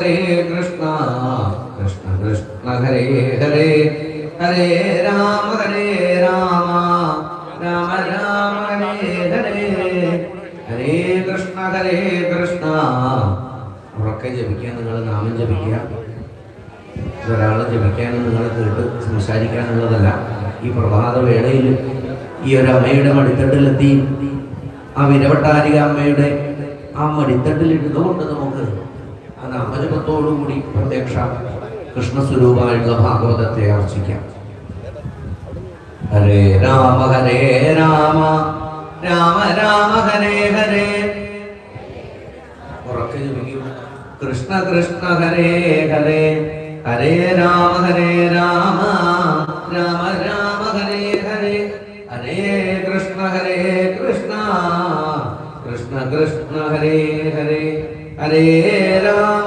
ഹരേ കൃഷ്ണ കൃഷ്ണ കൃഷ്ണ ഹരേ ഹരേ. ഹരേ രാമ ഹരേ രാമ. രാമ രാമ ഹരേ ഹരേ. ഹരേ കൃഷ്ണ ഹരേ കൃഷ്ണ. ഉറക്കെ ജപിക്കുക നിങ്ങൾ നാമം ജപിക്കുക. ഒരാളെ ജപിക്കാനും നിങ്ങൾ കേട്ട് സംസാരിക്കാനുള്ളതല്ല ഈ പ്രഭാത വേളയിൽ ഈ ഒരു അമ്മയുടെ മടിത്തട്ടിലെത്തി. ആ വിരവട്ടാരിക അമ്മയുടെ ആ മടിത്തട്ടിൽ നമുക്ക് നാമജപത്തോടുകൂടി പ്രത്യക്ഷ കൃഷ്ണസ്വരൂപമായിട്ടുള്ള ഭാഗവതത്തെ ആർജിക്കാം. ഹരേ രാമ ഹരേ രാമ രാമ രാമ ഹരേ ഹരേ. കൃഷ്ണ കൃഷ്ണ ഹരേ ഹരേ. ഹരേ രാമ ഹരേ രാമ രാമ രാമ ഹരേ ഹരേ. ഹരേ കൃഷ്ണ ഹരേ കൃഷ്ണ. കൃഷ്ണ കൃഷ്ണ ഹരേ ഹരേ. ഹരേ രാമ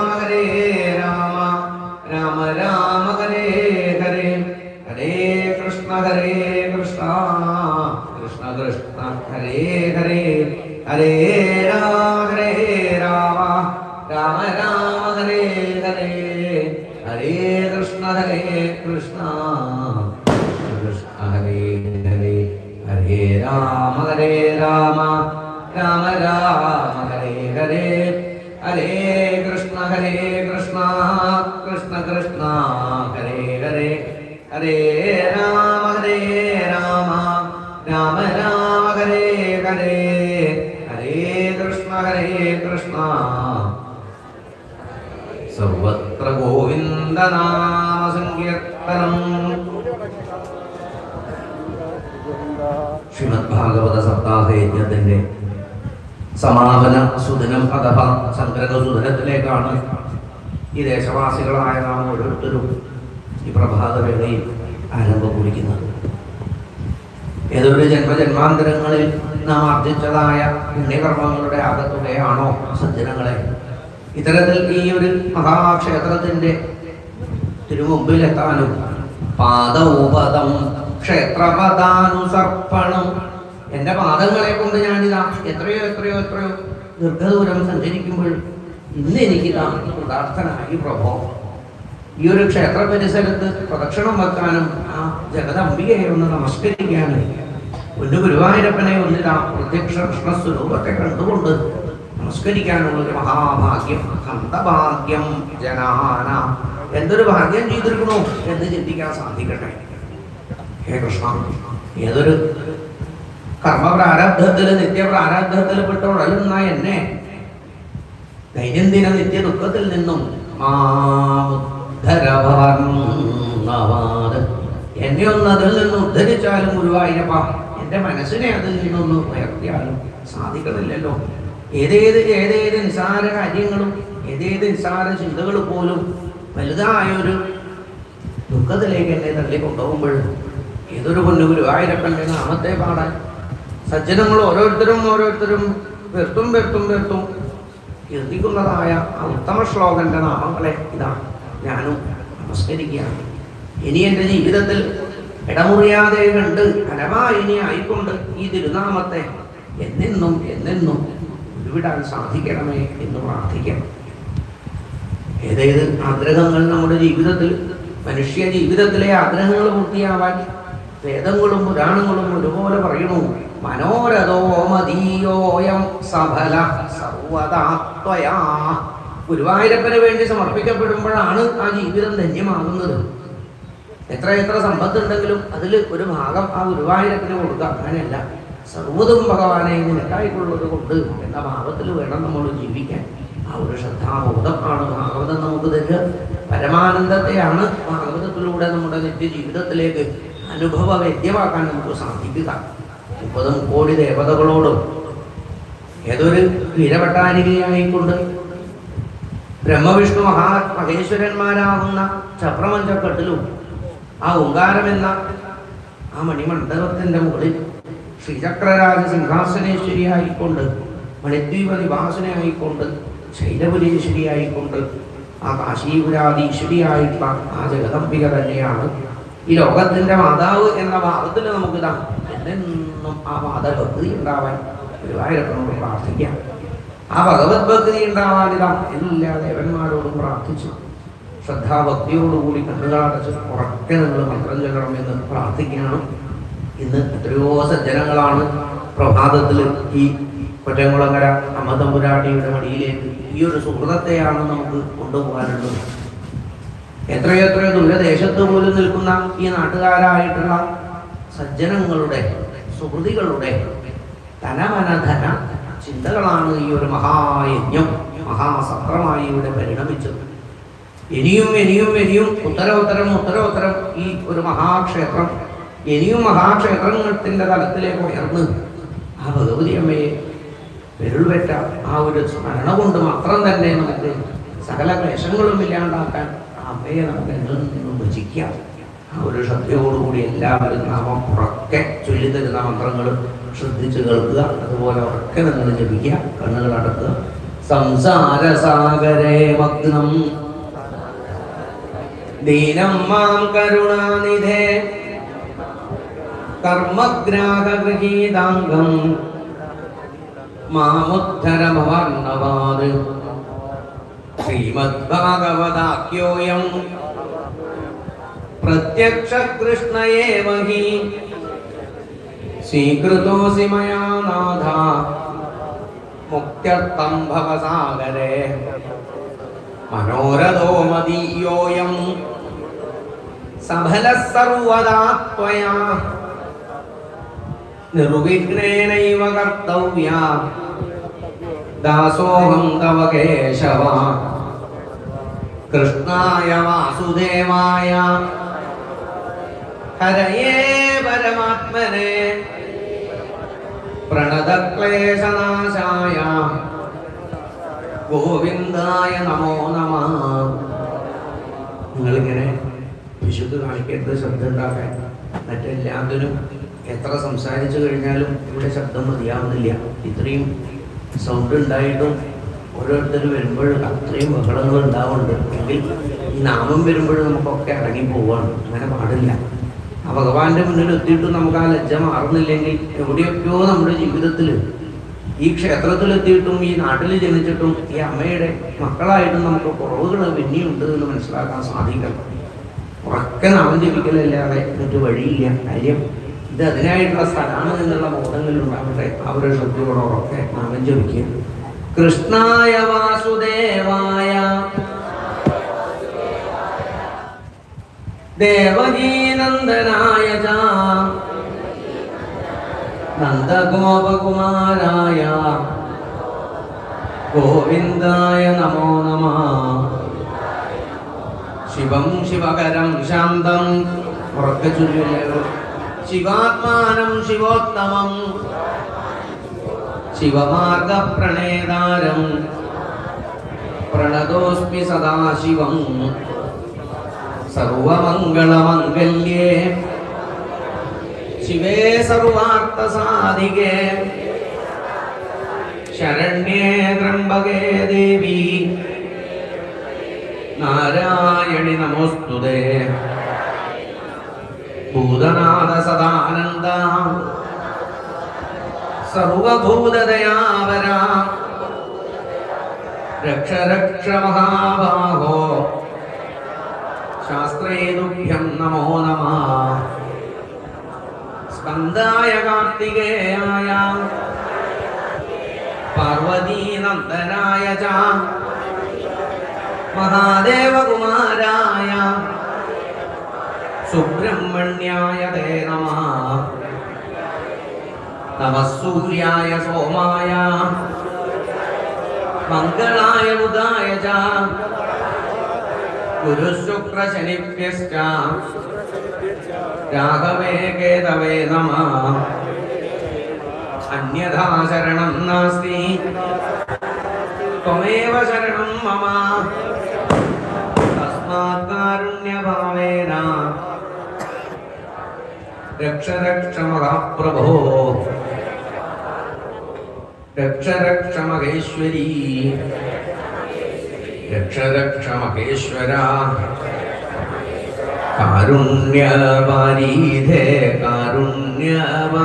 ഹരേ കൃഷ്ണ ഹരേ കൃഷ്ണ. കൃഷ്ണ ഹരേ ഹരേ ഹരേ രാമ ഹരേ രാമ. രാമ രാമ ഹരേ ഹരേ. ഹരേ കൃഷ്ണ ഹരേ കൃഷ്ണ. കൃഷ്ണ കൃഷ്ണ ഹരേ ഹരേ. ഹരേ രാമ ഹരേ രാമ. രാമ രാമ ഹരേ ഹരേ. ഹരേ കൃഷ്ണ ഹരേ കൃഷ്ണ. സർവത്ര ഗോവിന്ദനാമ സങ്കീർത്തനം ശ്രീമദ് ഭാഗവത സപ്താഹയജ്ഞത്തിന്റെ സമാപന സുദിനം അഥവാ സംഗ്രഹ സുദിനത്തിലേക്കാണ് ഈ ദേശവാസികളായ നാം ഓരോരുത്തരും ഈ പ്രഭാതവേളയിൽ ആരംഭം കുറിക്കുന്നത് ഏതൊരു ജന്മജന്മാന്തരങ്ങളിൽ നാം ആർജിച്ചതായ പുണ്യകർമ്മങ്ങളുടെ ആകത്തുകയാണോ സജ്ജനങ്ങളെ ഇത്തരത്തിൽ ഈ ഒരു മഹാക്ഷേത്രത്തിന്റെ തിരുമുമ്പിലെത്താനും പാദോപദം ക്ഷേത്രപദാനുസർപ്പണം. എന്റെ പാദങ്ങളെ കൊണ്ട് ഞാനിതാ എത്രയോ എത്രയോ എത്രയോ ദീർഘദൂരം സഞ്ചരിക്കുമ്പോൾ ഇന്ന് എനിക്കിതാ കൃതാർത്ഥനായി പ്രഭോ. ഈ ഒരു ക്ഷേത്ര പരിസരത്ത് പ്രദക്ഷിണം വെക്കാനും ആ ജഗദംബികയെ ഒന്ന് നമസ്കരിക്കാനും ഒരു ഗുരുവായൂരപ്പനെ ഒന്നിതാ പ്രത്യക്ഷ കൃഷ്ണസ്വരൂപത്തെ കണ്ടുകൊണ്ട് നമസ്കരിക്കാനുള്ള ഒരു മഹാഭാഗ്യം ഹന്തഭാഗ്യം ജനാന. എന്തൊരു ഭാഗ്യം ചെയ്തിരിക്കണു എന്ന് ചിന്തിക്കാൻ സാധിക്കട്ടെ. ഹേ കൃഷ്ണ ഏതൊരു കർമ്മപ്രാരബ്ധത്തിൽ നിത്യപ്രാരബ്ധത്തിൽ പെട്ട് ഉഴലുന്ന എന്നെ. ദൈനംദിന നിത്യ ദുഃഖത്തിൽ നിന്നും എന്നെ ഒന്ന് അതിൽ നിന്ന് ഉദ്ധരിച്ചാലും ഗുരുവായൂരപ്പ എന്റെ മനസ്സിനെ അതിൽ നിന്നൊന്ന് ഉയർത്തിയാലും സാധിക്കണില്ലല്ലോ. ഏതേത് ഏതേത് നിസാര കാര്യങ്ങളും ഏതേത് നിസാര ചിന്തകൾ പോലും വലുതായൊരു ദുഃഖത്തിലേക്ക് എന്നെ തള്ളിക്കൊണ്ടുപോകുമ്പോൾ ഏതൊരു പൊന്നു ഗുരുവായൂരപ്പന്റെ നാമത്തെ പാടാൻ സജ്ജനങ്ങൾ ഓരോരുത്തരും ഓരോരുത്തരും വെർത്തും വെർത്തും വെർത്തും കീർത്തിക്കുന്നതായ ആ ഉത്തമ ശ്ലോകന്റെ നാമങ്ങളെ ഇതാണ് ഞാനും നമസ്കരിക്കുകയാണ്. ഇനി എന്റെ ജീവിതത്തിൽ ഇടമുറിയാതെ കണ്ട് ഫലമായിനി ആയിക്കൊണ്ട് ഈ തിരുനാമത്തെ എന്നെന്നും എന്നെന്നും ഉരുവിടാൻ സാധിക്കണമേ എന്ന് പ്രാർത്ഥിക്കണം. ഏതേത് ആഗ്രഹങ്ങൾ നമ്മുടെ ജീവിതത്തിൽ മനുഷ്യ ജീവിതത്തിലെ ആഗ്രഹങ്ങൾ പൂർത്തിയാവാൻ വേദങ്ങളും പുരാണങ്ങളും ഒരുപോലെ പറയുന്നു. മനോരഥോ മതീയോയം സഫല സർവതാത്വയാ ഗുരുവായൂരപ്പന് വേണ്ടി സമർപ്പിക്കപ്പെടുമ്പോഴാണ് ആ ജീവിതം ധന്യമാകുന്നത്. എത്ര എത്ര സമ്പത്തുണ്ടെങ്കിലും അതിൽ ഒരു ഭാഗം ആ ഗുരുവായൂരപ്പന് കൊടുക്കുക. അങ്ങനെയല്ല. സർവതും ഭഗവാനെ നിനക്കായിട്ടുള്ളത് കൊണ്ട് എന്ന ഭാവത്തിൽ വേണം നമ്മൾ ജീവിക്കാൻ. ആ ഒരു ശ്രദ്ധാബോധമാണ് ഭാഗവതം നമുക്ക് തരിക പരമാനന്ദത്തെയാണ് ഭാഗവതത്തിലൂടെ നമ്മുടെ നിത്യ ജീവിതത്തിലേക്ക് അനുഭവ വേദ്യമാക്കാൻ നമുക്ക് സാധിക്കുക. മുപ്പതും കോടി ദേവതകളോടും ഏതൊരു വീരഭട്ടാരികയായിക്കൊണ്ട് ബ്രഹ്മവിഷ്ണു മഹാ മഹേശ്വരന്മാരാകുന്ന ചപ്രമഞ്ചക്കെട്ടിലും ആ ഓങ്കാരമെന്ന ആ മണിമണ്ഡലത്തിന്റെ മുകളിൽ ശ്രീചക്രരാജ സിംഹാസനേശ്വരിയായിക്കൊണ്ട് മണിദ്വീപ നിവാസനയായിക്കൊണ്ട് ശൈലപുരീശ്വരിയായിക്കൊണ്ട് ആ കാശീപുരാധീശ്വരിയായിട്ടുള്ള ആ ജഗദംബിക തന്നെയാണ്. ഈ ലോകത്തിന്റെ മാതാവ് എന്ന ഭാവത്തിൽ നമുക്കിതാ എന്നെന്നും ആ മാതഭക്തി ഉണ്ടാവാൻ ഗുരുവായൂരപ്പനോട് പ്രാർത്ഥിക്കാം. ആ ഭഗവത് ഭക്തി ഉണ്ടാവാനിതാ എല്ലാ ദേവന്മാരോടും പ്രാർത്ഥിച്ചു. ശ്രദ്ധാഭക്തിയോടുകൂടി കണ്ണുകളടച്ച് ഉറക്കെ നിങ്ങൾ മന്ത്രം ചെല്ലണം എന്ന് പ്രാർത്ഥിക്കുകയാണ്. ഇന്ന് എത്രയോ സജ്ജനങ്ങളാണ് പ്രഭാതത്തിൽ ഈ കൊറ്റംകുളങ്ങര അമ്മതമ്പുരാട്ടിയുടെ മടിയിലേക്ക് ഈ ഒരു സുഹൃതത്തെയാണ് നമുക്ക് കൊണ്ടുപോകാനുള്ളത്. എത്രയോ എത്രയോ ദൂരദേശത്ത് പോലും നിൽക്കുന്ന ഈ നാട്ടുകാരായിട്ടുള്ള സജ്ജനങ്ങളുടെ സുഹൃതികളുടെ ധനമനധന ചിന്തകളാണ് ഈ ഒരു മഹായജ്ഞം മഹാസത്രമായി ഇവിടെ പരിണമിച്ചത്. ഇനിയും ഇനിയും ഇനിയും ഉത്തരോത്തരം ഉത്തരോത്തരം ഈ ഒരു മഹാക്ഷേത്രം ഇനിയും മഹാക്ഷേത്രങ്ങളുടെ തലത്തിലേക്ക് ഉയർന്ന് ആ ഭഗവതി അമ്മയെ പെരുൾപെറ്റ ആ ഒരു സ്മരണ കൊണ്ട് മാത്രം തന്നെ നമുക്ക് സകല ക്ലേശങ്ങളും ഇല്ലാണ്ടാക്കാൻ ആ അമ്മയെ നമുക്ക് എന്നിൽ നിന്നും ഭജിക്കാം. ആ ഒരു ശ്രദ്ധയോടുകൂടി എല്ലാവരും നാമം ഉറക്കെ ചൊല്ലിത്തരുന്ന മന്ത്രങ്ങൾ ശ്രദ്ധിച്ച് കേൾക്കുക അതുപോലെ ഉറക്കെ നിങ്ങൾ ജപിക്കുക കണ്ണുകൾ അടക്കുക. സംസാര സാഗരേ മഗ്നം ദീനം മാം കരുണാനിധേ. കർമ്മഗ്രാഹഗൃഹീതാംഗം. മാമുദ്ധരമവർണവാത്. ശ്രീമദ്ഭാഗവതാഖ്യോയം. പ്രത്യക്ഷ കൃഷ്ണയേവ ഹി സ്വീകൃതോസി മയാ നാഥ. ഭവസാഗരേ. മനോരഥോ മദീയോയം. സഫല സർവദാ ത്വയാ നിർവിഘ്നേനൈവ കർത്തവ്യ ദാസോഹം തവ കേശവ. കൃഷ്ണായ വാസുദേവായ. ഹരയേ പരമാത്മനെ. പ്രണതക്ലേശനാശായ. ഗോവിന്ദായ നമോ നമ. നിങ്ങളിങ്ങനെ വിശുദ്ധ കാണിക്കരുത് ശ്രദ്ധ ഉണ്ടാക്കാൻ. മറ്റെല്ലാത്തിനും എത്ര സംസാരിച്ചു കഴിഞ്ഞാലും ഇവിടെ ശബ്ദം മതിയാവുന്നില്ല. ഇത്രയും സൗണ്ട് ഉണ്ടായിട്ടും ഓരോരുത്തർ വരുമ്പോൾ അത്രയും ബഹളങ്ങൾ ഉണ്ടാവുന്നുണ്ട്. എങ്കിൽ ഈ നാമം വരുമ്പോൾ നമുക്കൊക്കെ അടങ്ങി പോവാണ്. അങ്ങനെ പാടില്ല. ആ ഭഗവാന്റെ മുന്നിൽ എത്തിയിട്ടും നമുക്ക് ആ ലജ്ജ മാറുന്നില്ലെങ്കിൽ എവിടെയൊക്കെയോ നമ്മുടെ ജീവിതത്തിൽ ഈ ക്ഷേത്രത്തിൽ എത്തിയിട്ടും ഈ നാട്ടിൽ ജനിച്ചിട്ടും ഈ അമ്മയുടെ മക്കളായിട്ടും നമുക്ക് കുറവുകൾ പിന്നെയുണ്ട് എന്ന് മനസ്സിലാക്കാൻ സാധിക്കണം. ഉറക്കെ നാമം ജപിക്കലല്ലാതെ മറ്റു വഴിയില്ല. കാര്യം ഇത് അതിനായിട്ടുള്ള സ്ഥലമാണ് എന്നുള്ള ബോധങ്ങളിൽ ഉണ്ടാവട്ടെ അവരുടെ ഉറക്കെ നാമം ജപിക്കും കൃഷ്ണായ വാസുദേവായ. ദേവകീനന്ദനായ നന്ദഗോപകുമാരായ ഗോവിന്ദായ നമോ നമ. ശിവം ശിവകരം ശാന്തം. ഉറക്കെ ശിവാത്മാനം ശിവോത്തമം. ശിവമാർഗ പ്രണേതാരം പ്രണതോസ്മി സദാശിവം സർവമംഗളമംഗല്യേ. ശിവേ സർവാർത്ഥസാധികേ. ശരണ്യേ ത്രംബകേ ദേവി. നാരായണി നമോസ്തുതേ. ഭൂതനാഥ സദാനന്ദ സർവഭൂതദയാവരാ. രക്ഷ രക്ഷ മഹാബാഹോ ശാസ്ത്രേതുഭ്യം നമോ നമ. സ്കന്ദായ കാർത്തികേയായ. പാർവതീനന്ദനായ ച. മഹാദേവകുമാരായ. സുബ്രഹ്മണ്യായ തേ നമ നമസൂര്യായ സോമായ മംഗളായ ബുധായ ച ഗുരുശുക്രശനിഭ്യശ്ച രാഘവേ കേതവേ നമ अन्यथा शरणं नास्ति त्वमेव शरणं मम तस्मात् कारुण्यभावेन രക്ഷരക്ഷമള പ്രഭോ രക്ഷരക്ഷമകേശ്വരീ രക്ഷരക്ഷമകേശ്വര കാരുണ്യവാരീധേ കാരുണ്യവാരീധേ.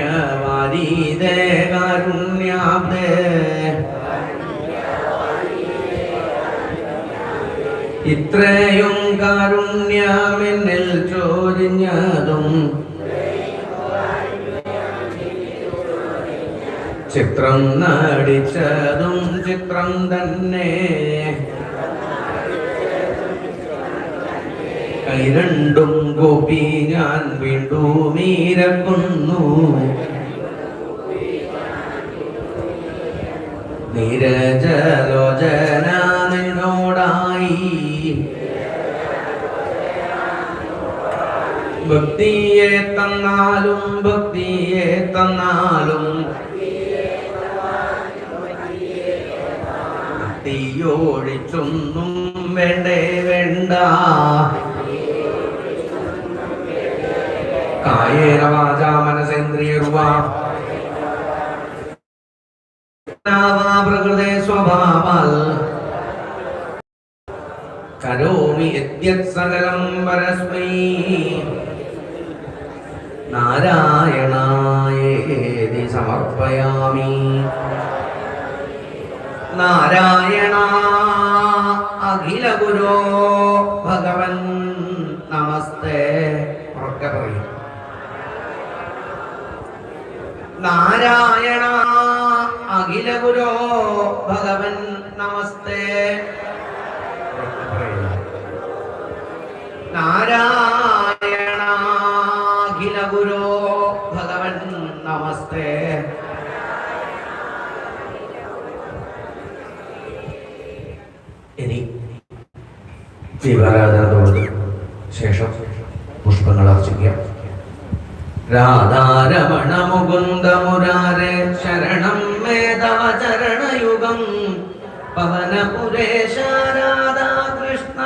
കാരുണ്യവാരീധേ കാരുണ്യാബ്ദേ ഇത്രയും കാരുണ്യമെന്നിൽ ചോരിഞ്ഞതും ചിത്രം നടിച്ചതും ചിത്രം തന്നെ. കൈരണ്ടും ഗോപി ഞാൻ വീണ്ടും ഈരക്കുന്നു നിരജലോചന നിന്നോടായി. ഭക്തിയെ തന്നാലും ഭക്തിയെ തന്നാലും. ഭക്തിയോടിച്ചൊന്നും വേണ്ടേ വേണ്ട. കായേന വാച മനസേന്ദ്രിയർവാ പ്രകൃതേ സ്വഭാവാൽ കരോമി സകലം പരസ്മൈ. നാരായണായേതി സമർപ്പയാമി. നാരായണ അഖില ഗുരോ ഭഗവൻ നമസ്തേ. ഉറക്കെ പറയും. നാരായണ അഖില ഗുരോ ഭഗവൻ നമസ്തേ. നാരായണ അഖില ഗുരോ ഭഗവൻ നമസ്തേ. ഇനി ദീപാരാധനത്തോട് ശേഷം പുഷ്പങ്ങൾ അർച്ചിക്കാം. രാധാരമണ മുകുന്ദ മുരാരെ ശരണം മേധാചരണയുഗം. പവനപുരേശ രാധാകൃഷ്ണ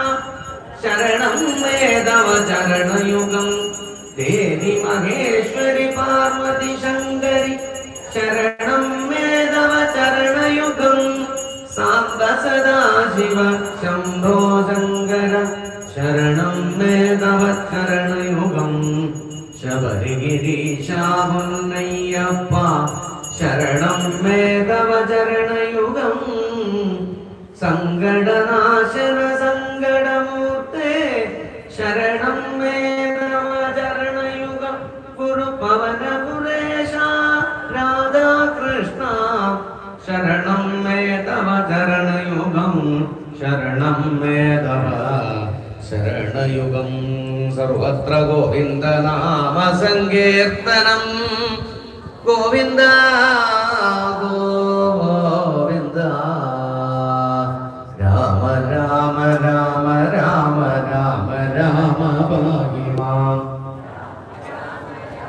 ശരണം தன்மேதவ சரணயுகம் தேவி மகேஸ்வரி பார்வதி சங்கரி சரணம் மேதவ சரணயுகம் சாந்த சதா சிவ சம்போ சங்கர சரணம் மேதவ சரணயுகம் ശബരിഗിരീശാഹുന്നയ്യപ്പ शरणं मे तव चरणयुगं शरणं मे तव शरणयुगं सर्वत्र गोविन्दनामसङ्कीर्तनं गोविन्द गोविन्द राम राम राम राम राम राम ഭാഗ്യമാം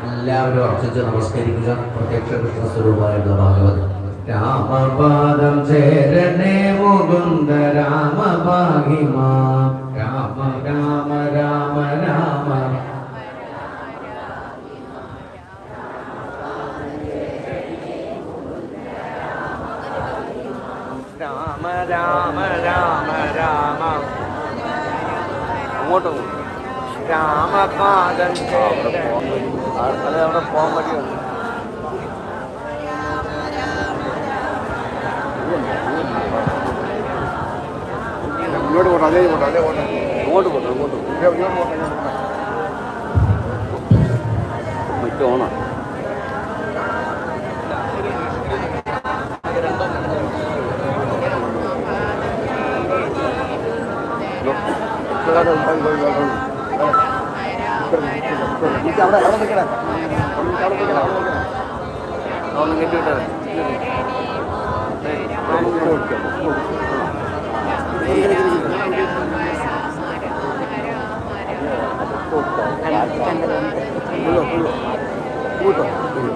എല്ലാവരും അർച്ചിച്ച് നമസ്കരിക്കുക പ്രത്യക്ഷ കൃഷ്ണസ്വരൂപമായിരുന്ന ഭാഗവത് രാമപാദം ചേരണേ മുകുന്ദ രാമ ഭാഗ്യമാ രാമ രാമ രാമ രാമ. രാമ രാമ രാമ രാമ. അങ്ങോട്ടും രാമപാദം അവിടെ പോകാൻ പറ്റിയുണ്ട് ഇങ്ങോട്ട് പോട്ടെ അതേ പോട്ടെ അതേ പോട്ടെ. ഇങ്ങോട്ട് പോട്ടെ ഇങ്ങോട്ട് പോട്ടെ ഇങ്ങോട്ട് പോട്ടെ. മറ്റു ഓണ. അവിടെ അവിടെ നിൽക്കണേ. അവിടെ നിൽക്കണേ അവിടെ നിൽക്കണേ. അവിടെ കൂട്ടോ ഫുള്ളോ ഫുള്ളോ കൂട്ടോ അങ്ങനെ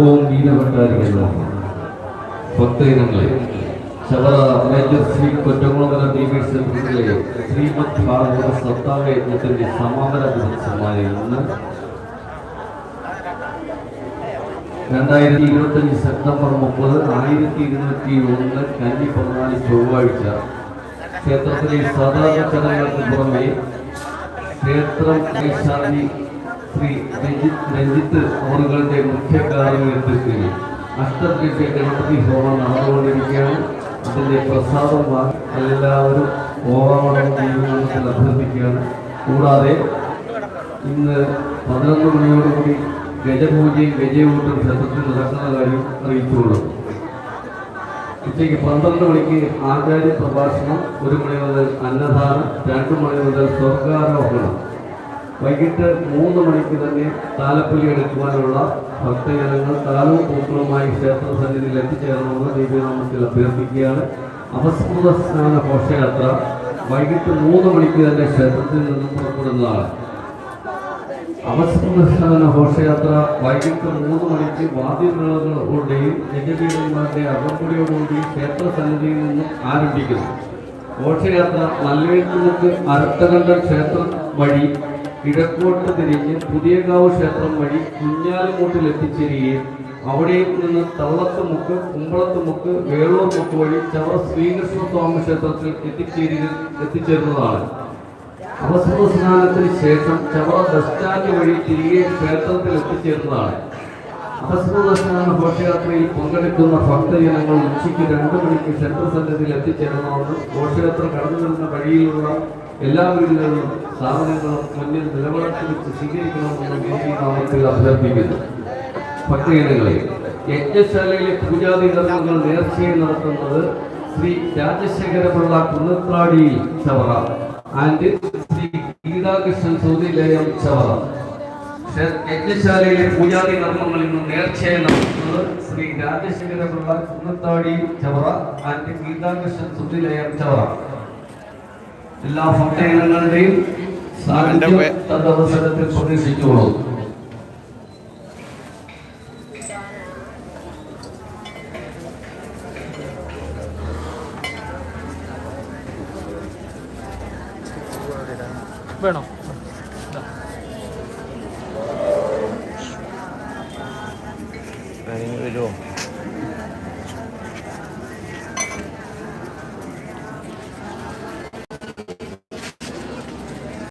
ഓം വീരഭട്ടാരിക്കുന്ന ഭക്തജനങ്ങളെ ശബര മേജർ ശ്രീ കൊറ്റംകുളങ്ങര ഭാഗവത സപ്താഹ യജ്ഞത്തിന്റെ സമാപന ദിവസമായ ഇന്ന് രണ്ടായിരത്തി ഇരുപത്തഞ്ച് സെപ്റ്റംബർ മുപ്പത് ആയിരത്തി ഇരുന്നൂറ്റി ഒന്ന് കന്നി പതിനാല് ചൊവ്വാഴ്ച ക്ഷേത്രത്തിലെ സാധാരണ ചടങ്ങുകൾക്ക് പുറമെ ക്ഷേത്രം ശ്രീ രഞ്ജിത്ത് ഹോളുകളുടെ മുഖ്യ കാർമ്മികത്വത്തിൽ അഷ്ടദ്രവ്യ ഗണപതി ഹോമം നടന്നുകൊണ്ടിരിക്കുകയാണ്. അതിന്റെ പ്രസാദം എല്ലാവരും ഓവാമണം തീരുമാനത്തിൽ അഭ്യർത്ഥിക്കുകയാണ്. കൂടാതെ ഇന്ന് പതിനൊന്ന് മണിയോടുകൂടി ഗജപൂജയും ഗജയൂട്ടും ക്ഷേത്രത്തിൽ നടക്കുന്ന കാര്യം അറിയിച്ചുകൊള്ളും ഉച്ചയ്ക്ക് പന്ത്രണ്ട് മണിക്ക് ആചാര്യ പ്രഭാഷണം ഒരു മണി മുതൽ അന്നദാനം രണ്ട് മണി മുതൽ സ്വർഗാരോഹണം. വൈകിട്ട് മൂന്ന് മണിക്ക് തന്നെ താലപ്പൊലി എടുക്കുവാനുള്ള ഭക്തജനങ്ങൾ താലവും പൂക്കളുമായി ക്ഷേത്ര സന്നിധിയിൽ എത്തിച്ചേരണമെന്ന് ദൈവനാമത്തിൽ അഭ്യർത്ഥിക്കുകയാണ്. അപസ്മൃത സ്നാന ഘോഷയാത്ര വൈകിട്ട് മൂന്ന് മണിക്ക് തന്നെ ക്ഷേത്രത്തിൽ നിന്നും പുറപ്പെടുന്നതാണ്. അവസ്മൃത ഘോഷയാത്ര വൈകിട്ട് മൂന്ന് മണിക്ക് വാദ്യമേളങ്ങളോടെയും യജവീരന്മാരുടെ അകമ്പടിയോടുകൂടി ക്ഷേത്ര സന്നിധിയിൽ നിന്നും ആരംഭിക്കുന്നു. ഘോഷയാത്ര നല്ലെഴുത്തുമുക്ക് അരട്ടകണ്ഠ ക്ഷേത്രം വഴി കിഴക്കോട്ട് തിരിഞ്ഞ് പുതിയകാവ് ക്ഷേത്രം വഴി കുഞ്ഞാലുമൂട്ടിൽ എത്തിച്ചേരുകയും അവിടെ നിന്ന് തള്ളത്തുമുക്ക് കുമ്പളത്തുമുക്ക് വേളൂർ മുക്ക് വഴി ചവറ ശ്രീകൃഷ്ണ സ്വാമി ക്ഷേത്രത്തിൽ എത്തിച്ചേരുക എത്തിച്ചേരുന്നതാണ്. അവസര സ്നാനത്തിന് ശേഷം ചവറ ബസ് സ്റ്റാൻഡ് വഴി തിരികെ ക്ഷേത്രത്തിൽ എത്തിച്ചേരുന്നതാണ്. അവസര സ്നാന ഘോഷയാത്രയിൽ പങ്കെടുക്കുന്ന ഭക്തജനങ്ങൾ ഉച്ചയ്ക്ക് രണ്ടു മണിക്ക് ക്ഷേത്ര സന്നിധിയിൽ എത്തിച്ചേരണമെന്ന് ഘോഷയാത്ര കടന്നു വരുന്ന വഴിയിലുള്ള എല്ലാ വീടുകളിലും സ്ഥാപനങ്ങളും മുന്നിൽ വെച്ച് സ്വീകരിക്കണമെന്ന് നാമത്തിൽ അഭ്യർത്ഥിക്കുന്നു. ഭക്തജനങ്ങളെ യജ്ഞശാലയിലെ പൂജാതി കർമ്മങ്ങൾ നടത്തുന്നത് ശ്രീ രാജശേഖരപിള്ള കുന്നത്താടി ചവറ ആൻഡ് ശ്രീ ഗീതാകൃഷ്ണൻ സൗദിലയം ചവറ. യജ്ഞശാലയിലെ പൂജാതി കർമ്മങ്ങൾ ഇന്ന് നേർച്ചയായി നടത്തുന്നത് ശ്രീ രാജശേഖരപിള്ള കുന്നത്താടി ചവറ ആൻഡ് ഗീതാകൃഷ്ണൻ സൗദിലയം ചവറ. എല്ലാ ഭക്തജനങ്ങളുടെയും സാന്നിധ്യം തദ്വസരത്തിൽ പ്രതീക്ഷിച്ചോളൂ.